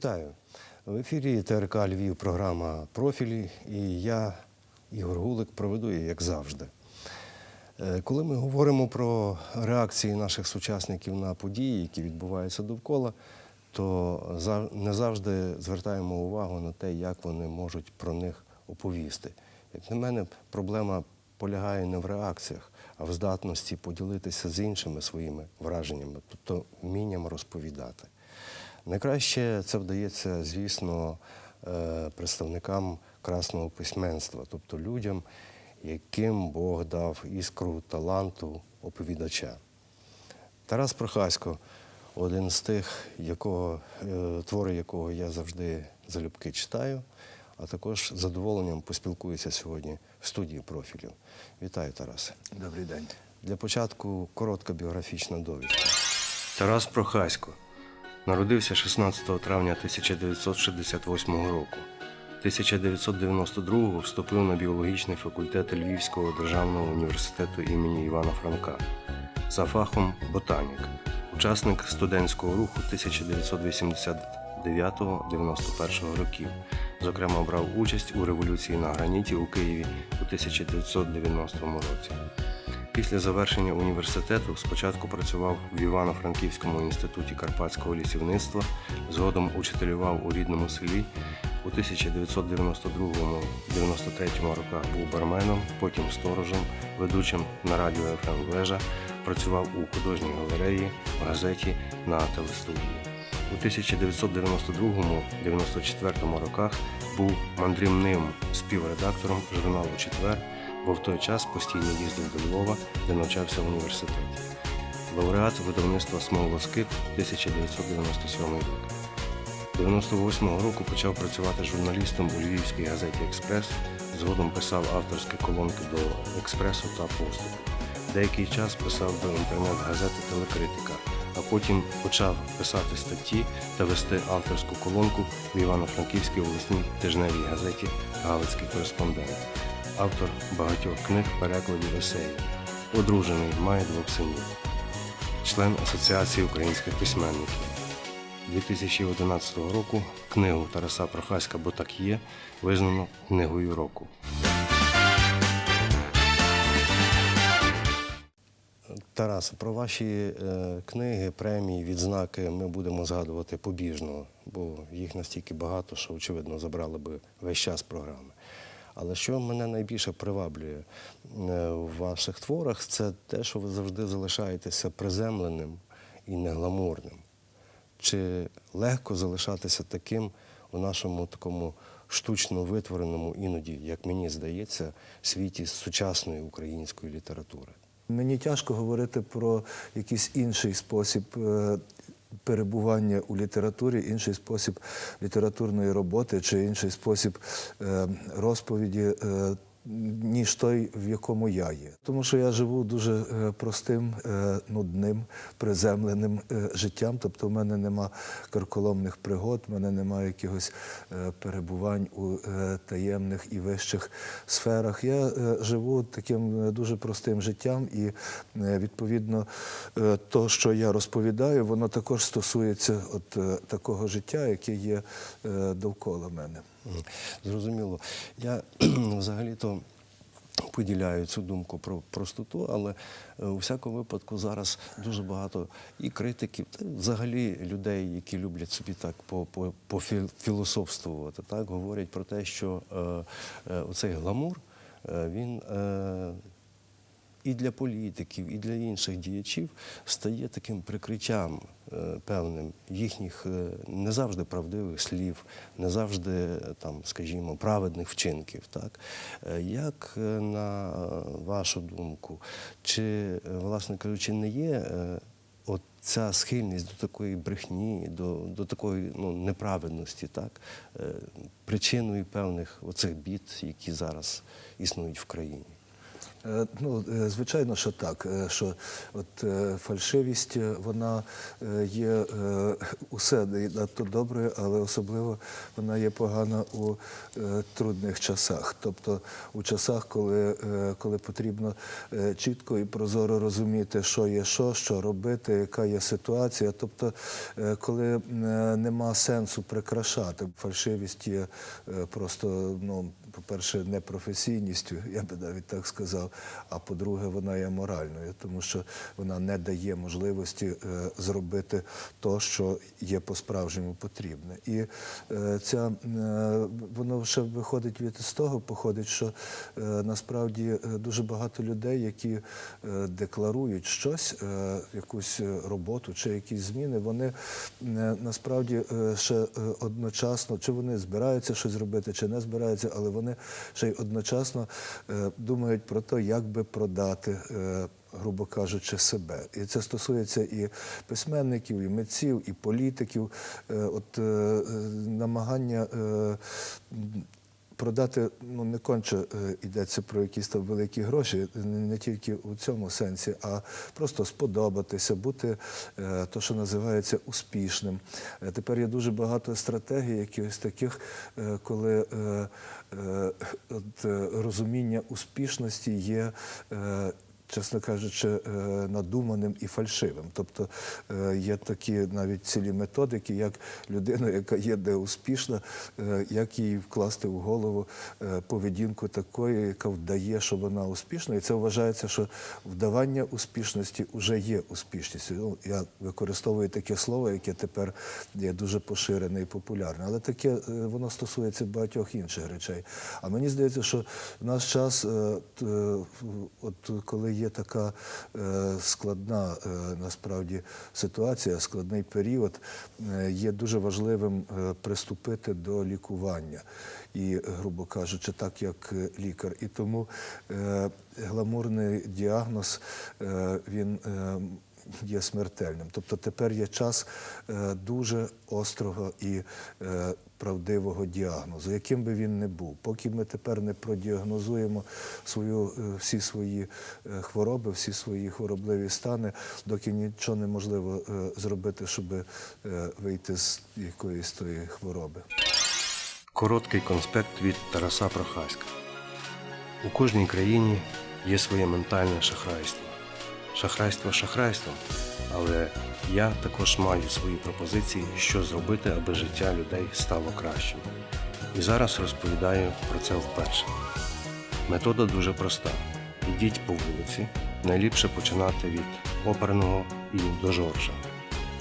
Вітаю. В ефірі ТРК Львів програма Профілі і я, Ігор Гулик, проведу її, як завжди. Е, Коли ми говоримо про реакції наших сучасників на події, які відбуваються довкола, то не завжди звертаємо увагу на те, як вони можуть про них оповісти. Як на мене, проблема полягає не в реакціях, а в здатності поділитися з іншими своїми враженнями, тобто вмінням розповідати. Найкраще це вдається, звісно, е, представникам красного письменства, тобто людям, яким Бог дав іскру таланту оповідача. Тарас Прохасько один з тих, якого, е, твори якого я завжди залюбки читаю, а також з задоволенням поспілкуюся сьогодні в студії профілів. Вітаю, Тарасе. Добрий день. Для початку коротка біографічна довідка. Тарас Прохасько народився 16 травня 1968 року. 1992-го вступив на біологічний факультет Львівського державного університету імені Івана Франка за фахом ботанік, учасник студентського руху 1989-91 років. Зокрема, брав участь у революції на граніті у Києві у 1990 році. Після завершення університету спочатку працював в Івано-Франківському інституті карпатського лісівництва, згодом учителював у рідному селі. У 1992-93 роках був барменом, потім сторожем, ведучим на радіо ФМ Вежа, працював у художній галереї, в газеті на телестудії. У 1992-94 роках був мандрівним співредактором журналу Четвер, бо в той час постійно їздив до Львова, де навчався в університеті. Лауреат видавництва Смолоскип 1997 рік. 98-го року почав працювати журналістом у львівській газеті Експрес. Згодом писав авторські колонки до Експресу та Поступу. Деякий час писав до інтернет-газети Телекритика, а потім почав писати статті та вести авторську колонку в Івано-Франківській обласній тижневій газеті Галицький кореспондент. Автор багатьох книг, перекладів есеїв. Одружений, має двох синів. Член Асоціації українських письменників. 2011 року книгу Тараса Прохаська Бо так є визнано книгою року. Тарас, про ваші е, книги, премії, відзнаки ми будемо згадувати побіжно, бо їх настільки багато, що, очевидно, забрали би весь час програми. Але що мене найбільше приваблює е, в ваших творах, це те, що ви завжди залишаєтеся приземленим і негламурним. Чи легко залишатися таким у нашому такому штучно витвореному, іноді, як мені здається, світі сучасної української літератури? Мені тяжко говорити про якийсь інший спосіб е, перебування у літературі, інший спосіб літературної роботи чи інший спосіб е, розповіді. Ніж той, в якому я є. Тому що я живу дуже е, простим, е, нудним, приземленим е, життям. Тобто в мене нема карколомних пригод, в мене немає якихось перебувань у таємних і вищих сферах. Я живу таким дуже простим життям, і відповідно то, що я розповідаю, воно також стосується от такого життя, яке є довкола мене. Зрозуміло. Я взагалі-то поділяю цю думку про простоту, але е, у всякому випадку зараз дуже багато і критиків, та взагалі людей, які люблять собі так по, пофілософствувати, так, говорять про те, що е, е, оцей гламур, е, він е, і для політиків, і для інших діячів стає таким прикриттям е, певним їхніх е, не завжди правдивих слів, не завжди е, там, скажімо, праведних вчинків. Так? Як на вашу думку, чи, власне кажучи, не є от ця схильність до такої брехні, до, до такої ну, неправедності, так? причиною певних оцих бід, які зараз існують в країні? Е, Ну, е, звичайно, що так. е, Що от фальшивість, вона є усе надто добре, але особливо вона є погана у трудних часах. Тобто у часах, коли, коли потрібно чітко і прозоро розуміти, що є що, що робити, яка є ситуація. Тобто, коли нема сенсу прикрашати, фальшивість є просто, ну, по-перше, непрофесійністю, я би навіть так сказав. А по-друге, вона є моральною, тому що вона не дає можливості е, зробити то, що є по-справжньому потрібне. І е, ця е, воно ще виходить від з того, походить, що насправді дуже багато людей, які декларують щось, якусь роботу чи якісь зміни, вони насправді ще одночасно, чи вони збираються щось робити, чи не збираються, але вони ще й одночасно е, думають про те, як би продати. е, Грубо кажучи, себе. І це стосується і письменників, і митців, і політиків. Е, От намагання продати ну не конче е, йдеться про якісь там великі гроші, не, тільки у цьому сенсі, а просто сподобатися, бути е, то, що називається успішним. Е, Тепер є дуже багато стратегій, якихось таких, коли розуміння успішності є. Чесно кажучи, е, надуманим і фальшивим. Тобто е, є такі навіть цілі методики, як людина, яка є де успішна, е, як їй вкласти в голову поведінку такої, яка вдає, що вона успішна. І це вважається, що вдавання успішності вже є успішністю. Ну, я використовую таке слово, яке тепер є дуже поширене і популярне. Але таке воно стосується багатьох інших речей. А мені здається, що в наш час, от коли є така е, складна е, насправді ситуація, складний період, е, є дуже важливим приступити до лікування. І, грубо кажучи, так як лікар. І тому гламурний діагноз він. Є смертельним. Тобто тепер є час дуже острого і правдивого діагнозу, яким би він не був. Поки ми тепер не продіагнозуємо свою, е, всі свої е, хвороби, всі свої хворобливі стани, доки нічого неможливо е, зробити, щоб вийти з якоїсь тої хвороби. Короткий конспект від Тараса Прохаська. У кожній країні є своє ментальне шахрайство. Шахрайство шахрайством, але я також маю свої пропозиції, що зробити, аби життя людей стало кращим. І зараз розповідаю про це вперше. Метода дуже проста. Ідіть по вулиці, найліпше починати від оперного і до Жоржа.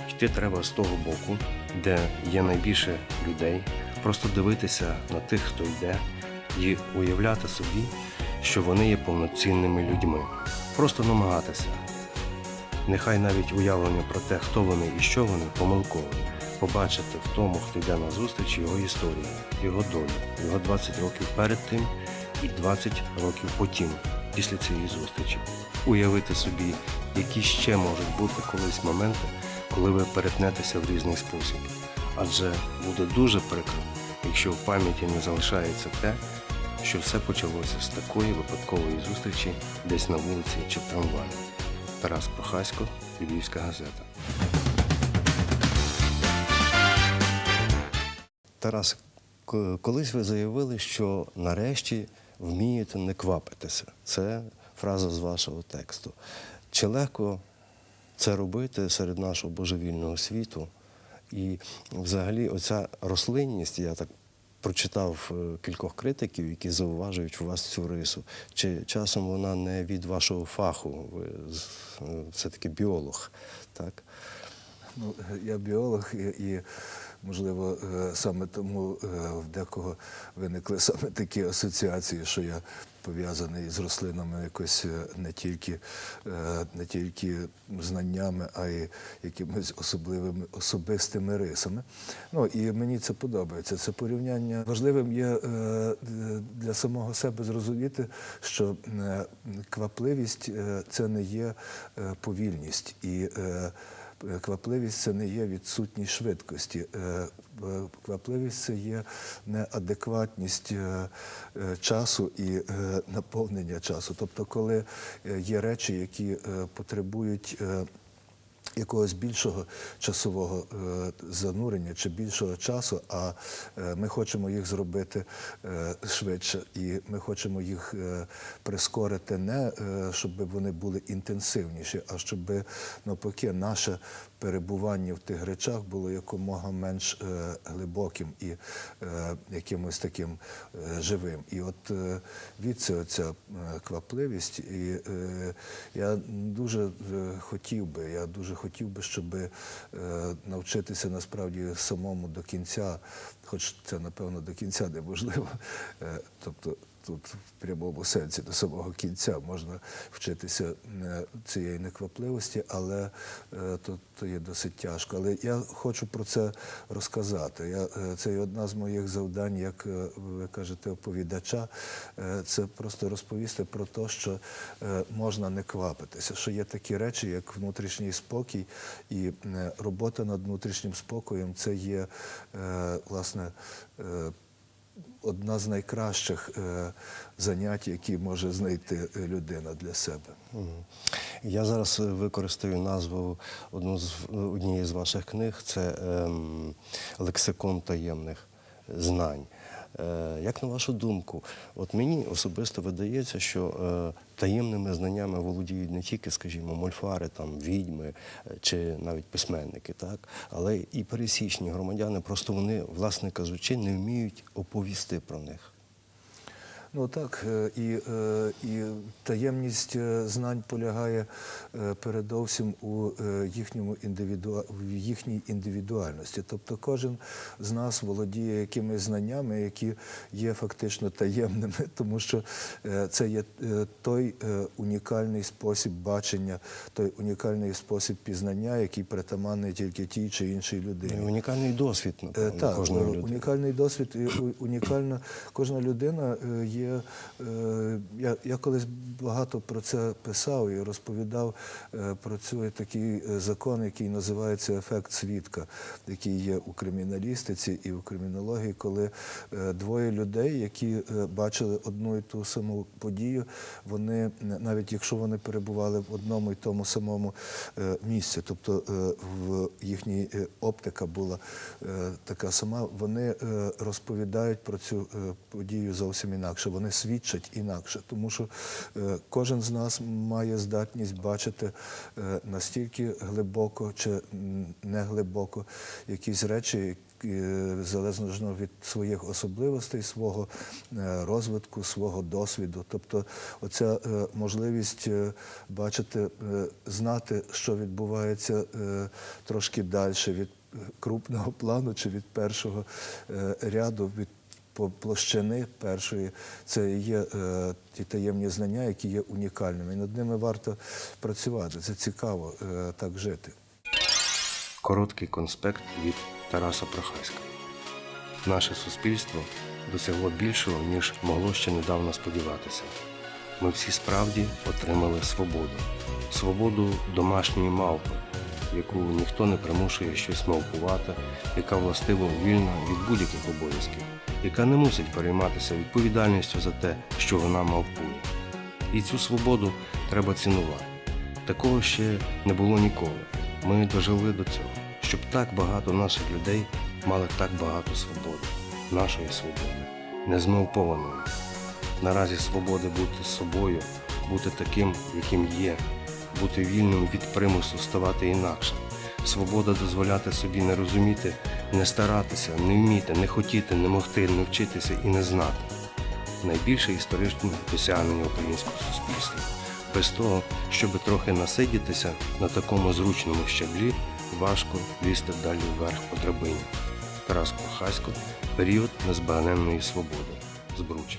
Йти треба з того боку, де є найбільше людей, просто дивитися на тих, хто йде, і уявляти собі, що вони є повноцінними людьми. Просто намагатися. Нехай навіть уявлення про те, хто вони і що вони, помилкове. Побачити в тому, хто йде на зустріч його історію, його долю, його 20 років перед тим і 20 років потім, після цієї зустрічі. Уявити собі, які ще можуть бути колись моменти, коли ви перетнетеся в різний спосіб. Адже буде дуже прикро, якщо в пам'яті не залишається те, що все почалося з такої випадкової зустрічі десь на вулиці чи в трамваї. Тарас Прохасько, Львівська газета. Тарас, колись ви заявили, що нарешті вмієте не квапитися. Це фраза з вашого тексту. Чи легко це робити серед нашого божевільного світу? І взагалі оця рослинність, я так прочитав е, кількох критиків, які зауважують у вас цю рису. Чи часом вона не від вашого фаху? Ви е, все-таки біолог, так? Ну, я біолог і, можливо, е, саме тому в декого виникли саме такі асоціації, що я пов'язаний з рослинами якось е, не тільки, е, не тільки знаннями, а й якимись особливими особистими рисами. Ну і мені це подобається. Це порівняння важливим є е, для самого себе зрозуміти, що квапливість це не є повільність і. Квапливість це не є відсутність швидкості. Е, Квапливість це є неадекватність е, е, часу і наповнення часу. Тобто, коли є речі, які потребують. Якогось більшого часового е, занурення чи більшого часу, а е, ми хочемо їх зробити е, швидше, і ми хочемо їх прискорити не щоб вони були інтенсивніші, а щоб навпаки наше перебування в тих речах було якомога менш е, глибоким і е, якимось таким е, живим. І от від цього ця квапливість. І я дуже хотів би, я дуже хотів би, щоб навчитися насправді самому до кінця, хоч це напевно до кінця неможливо. Тобто тут в прямому сенсі до самого кінця можна вчитися е, цієї неквапливості, але е, то є досить тяжко. Але я хочу про це розказати. Я, е, це є одна з моїх завдань, як ви кажете, оповідача. Це просто розповісти про те, що можна не квапитися, що є такі речі, як внутрішній спокій, і робота над внутрішнім спокоєм це є власне. Одна з найкращих е, занять, які може знайти е, людина для себе. Я зараз е, використаю назву одну з однієї з ваших книг. Це ем, лексикон таємних знань. Е, як на вашу думку, от мені особисто видається, що е, таємними знаннями володіють не тільки, скажімо, мольфари, там відьми е, чи навіть письменники, так, але і пересічні громадяни, просто вони, власне кажучи, не вміють оповісти про них. Ну так, е, і, е, і таємність е, знань полягає передовсім у їхньому індивіду... в їхній індивідуальності. Тобто кожен з нас володіє якимись знаннями, які є фактично таємними, тому що це є той унікальний спосіб бачення, той унікальний спосіб пізнання, який притаманний тільки тій чи іншій І людині. унікальний досвід, напевно, Так, кожної людини. унікальний досвід, і унікальна кожна людина е, є. е, Я, я колись багато про це писав і розповідав е, про цей такий е, закон, який називається ефект свідка, який є у криміналістиці і у кримінології, коли двоє людей, які бачили одну і ту саму подію, вони навіть якщо вони перебували в одному і тому самому місці, тобто в їхній оптика була така сама, вони розповідають про цю подію зовсім інакше. Вони свідчать інакше, тому що е, кожен з нас має здатність бачити е, настільки глибоко чи м, не глибоко якісь речі. е, Залежно від своїх особливостей, свого розвитку, свого досвіду. Тобто, оця можливість бачити, знати, що відбувається трошки далі від крупного плану чи від першого ряду, від площини першої, це є е, ті таємні знання, які є унікальними. Над ними варто працювати. Це цікаво е, так жити. Короткий конспект від Тараса Прохаська. Наше суспільство досягло більшого, ніж могло ще недавно сподіватися. Ми всі справді отримали свободу. Свободу домашньої мавпи, яку ніхто не примушує щось мавпувати, яка властиво вільна від будь-яких обов'язків, яка не мусить перейматися відповідальністю за те, що вона мавпує. І цю свободу треба цінувати. Такого ще не було ніколи. Ми дожили до цього, щоб так багато наших людей мали так багато свободи, нашої свободи, незмовпованої. Наразі свободи бути собою, бути таким, яким є, бути вільним від примусу ставати інакше. Свобода дозволяти собі не розуміти, не старатися, не вміти, не хотіти, не могти, не вчитися і не знати найбільше історичне досягнення українського суспільства. Без того, щоб трохи насидітися на такому зручному щаблі, важко лізти далі вверх по драбині. Тарас Прохасько, період незбагненної свободи. Збруча.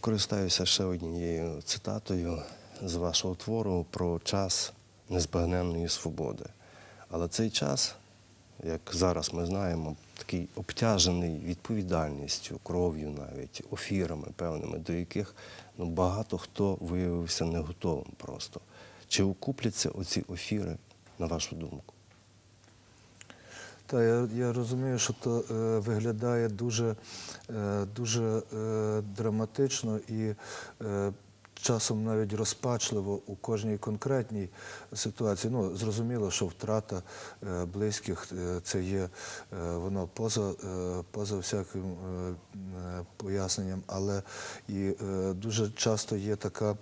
Скористаюся ще однією цитатою з вашого твору про час незбагненної свободи. Але цей час як зараз ми знаємо, такий обтяжений відповідальністю, кров'ю навіть, офірами певними, до яких ну, багато хто виявився не готовим просто. Чи окупляться оці офіри, на вашу думку? Та я, я розумію, що то е, виглядає дуже, е, дуже е, драматично і е, часом навіть розпачливо у кожній конкретній ситуації. Ну, зрозуміло, що втрата е, близьких е, це є е, воно поза, поза всяким поясненням, але і дуже часто є така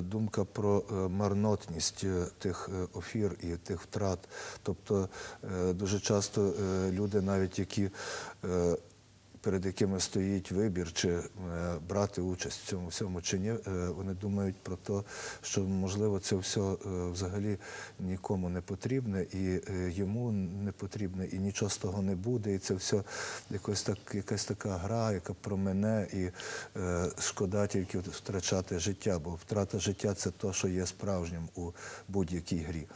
думка про марнотність тих офір і тих втрат. Тобто дуже часто люди, навіть які перед якими стоїть вибір, чи е, брати участь в цьому всьому чи ні, е, вони думають про те, що можливо це все е, взагалі нікому не потрібне, і йому не потрібне, і нічого з того не буде. І це все якось так, якась така гра, яка про мене, і шкода тільки втрачати життя, бо втрата життя це те, що є справжнім у будь-якій грі.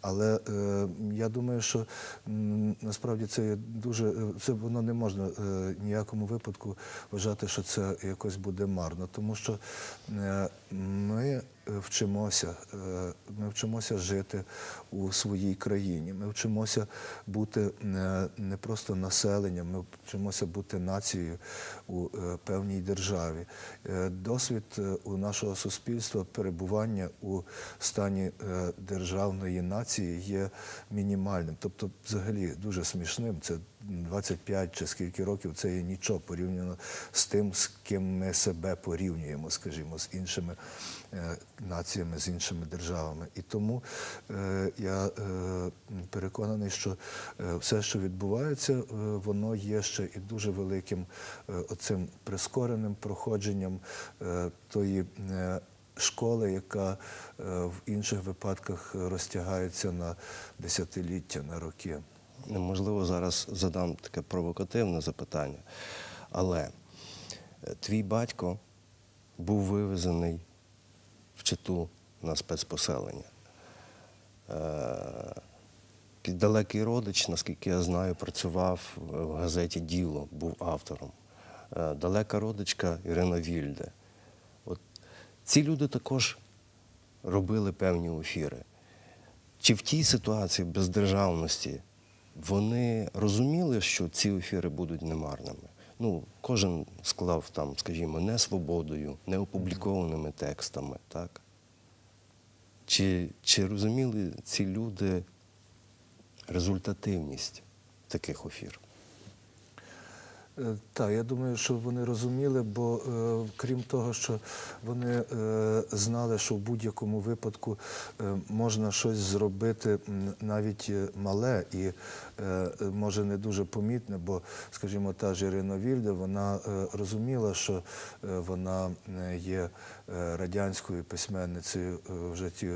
Але е, я думаю, що насправді це дуже е, це воно не можна е, ніякому випадку вважати, що це якось буде марно, тому що е, ми вчимося, е, ми вчимося жити у своїй країні. Ми вчимося бути е, не просто населенням, ми вчимося бути нацією у е, певній державі. Е, Досвід е, у нашого суспільства перебування у стані е, державної нації є мінімальним, тобто взагалі дуже смішним. Це 25 чи скільки років це є нічого порівняно з тим, з ким ми себе порівнюємо, скажімо, з іншими е, націями, з іншими державами. І тому е, я е, переконаний, що все, що відбувається, воно є ще і дуже великим оцим прискореним проходженням тої. Школи, яка в інших випадках розтягається на десятиліття, на роки. Можливо, зараз задам таке провокативне запитання. Але е, твій батько був вивезений в Читу на спецпоселення. Е, Далекий родич, наскільки я знаю, працював в газеті Діло, був автором. Е, Далека родичка Ірина Вільде. От ці люди також робили певні ефіри. Чи в тій ситуації бездержавності вони розуміли, що ці ефіри будуть немарними? Ну, кожен склав там, скажімо, не свободою, не опублікованими текстами, так? Чи, чи розуміли ці люди результативність таких ефір? Е, Так, я думаю, що вони розуміли, бо е, крім того, що вони е, знали, що в будь-якому випадку можна щось зробити навіть мале і може не дуже помітне, бо, скажімо, та ж Ірина Вільде, вона розуміла, що е, вона є радянською письменницею вже ті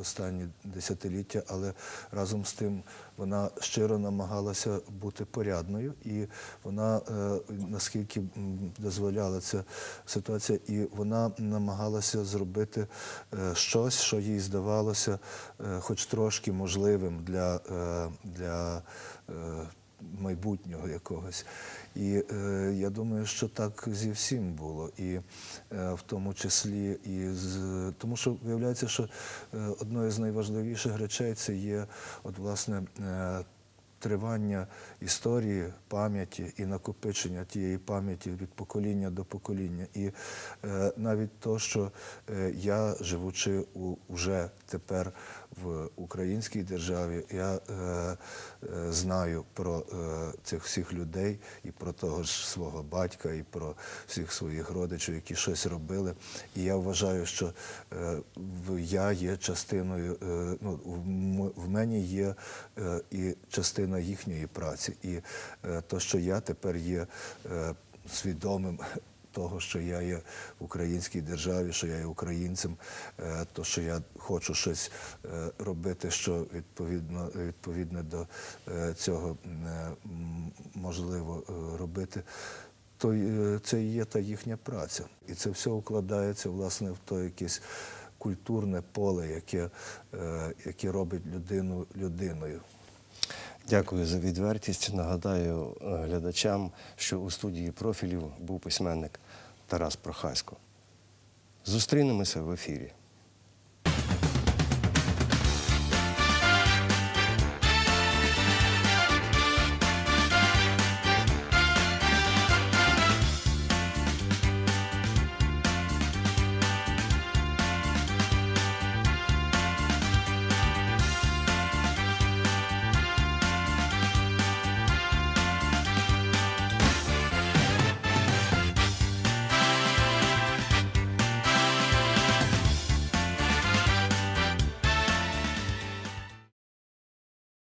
останні десятиліття, але разом з тим вона щиро намагалася бути порядною, і вона, е, наскільки дозволяла ця ситуація, і вона намагалася зробити е, щось, що їй здавалося, е, хоч трошки можливим для, того. Майбутнього якогось. І е, я думаю, що так зі всім було, і е, в тому числі і з тому, що виявляється, що е, одною з найважливіших речей це є, от власне. Е, Тривання історії, пам'яті і накопичення тієї пам'яті від покоління до покоління. І е, навіть то, що е, я, живучи у, уже тепер в українській державі, я е, е, знаю про е, цих всіх людей і про того ж свого батька, і про всіх своїх родичів, які щось робили. І я вважаю, що е, я є частиною, е, ну, в, мені є е, і частина їхньої праці. І е, то, що я тепер є е, свідомим того, що я є в українській державі, що я є українцем, е, то що я хочу щось е, робити, що відповідно відповідне до е, цього можливо робити. То це і є та їхня праця, і це все укладається власне в то якесь культурне поле, яке, робить людину людиною. Дякую за відвертість. Нагадаю глядачам, що у студії профілів був письменник Тарас Прохасько. Зустрінемося в ефірі.